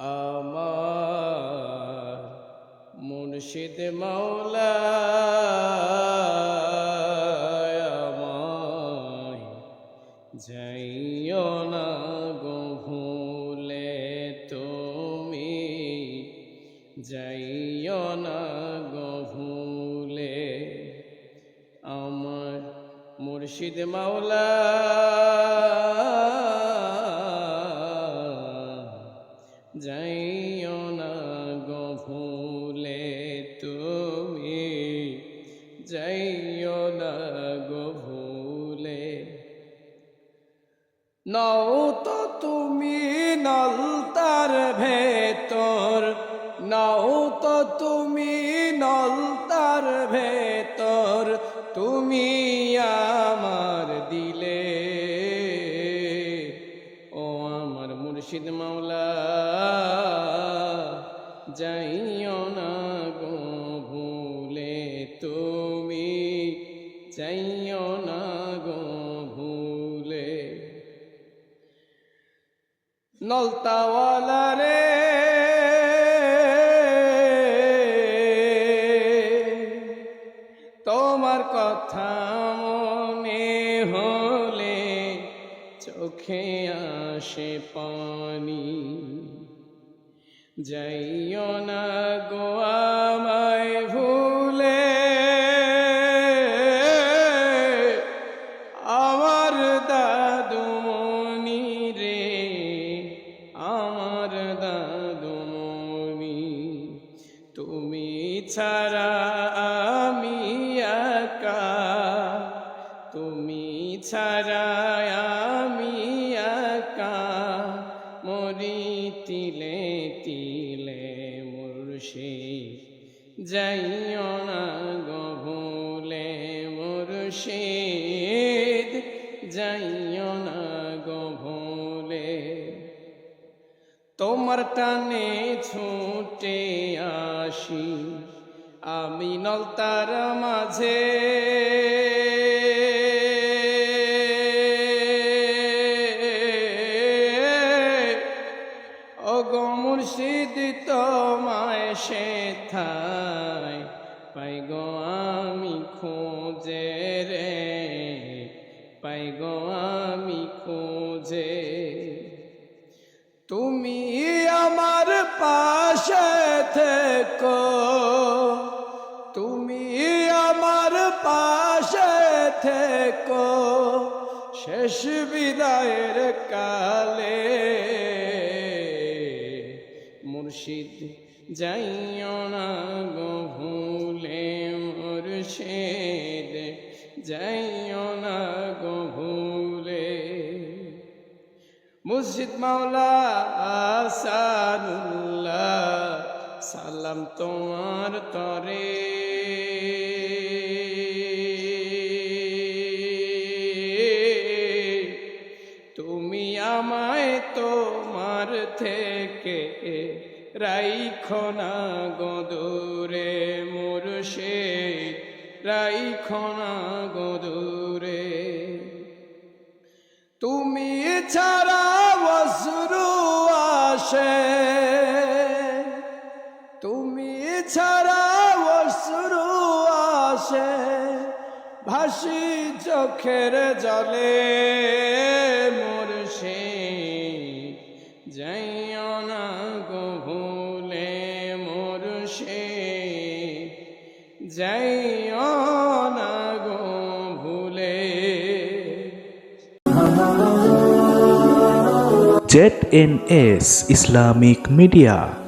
আমার মুর্শিদ মাওলা যাইও না গো ভুলে তুমি। যাইও না গো ভুলে আমার মুর্শিদ মাওলা। নও তো তুমি নলতার ভেতর নও তো তুমি নলতার ভেতর, তুমি আমার দিলে। ও আমার মুর্শিদ মাওলা, যাইও না গো ভুলে তুমি, যাইও নলতাওয়ালা রে। তোমার কথা মনে হলে চোখে আসে পানি। যাইও না গো আমায় ভুলে আমার দাদুমণি তুমি ছাড়া আমি একা। তুমি ছাড়া আমি একা। মরি তিলে তিলে মুর্শি যাইও না গো ভুলে মুর্শিদ, যাইও না তোমার টানে ছুটে আসি, আমি নলতার মাঝে। মুর্শিদ, তোমায় সে থাই পাই গো আমি খোঁজে রে, পাই গো আমি পাশে থেকো। তুমি আমার পাশে থেকো। শেষ বিদায়ের কালে মুর্শিদ যাইও না গো ভুলে মুর্শিদ। মুর্শিদ মাওলা আসানুল্লাহ সালাম তোমার তরে। তুমি আমায় তোমার থেকে রাইখো না গদুরে মুর্শে রাইখো না গদুরে তুমি ছাড়া অশ্রু আসে। তুমি ছাড়া অশ্রু আসে, ভাসি চোখের জলে মুর্শে যাইও না ভুলে মুর্শে যাইও না গো ভুলে। JNS Islamic Media.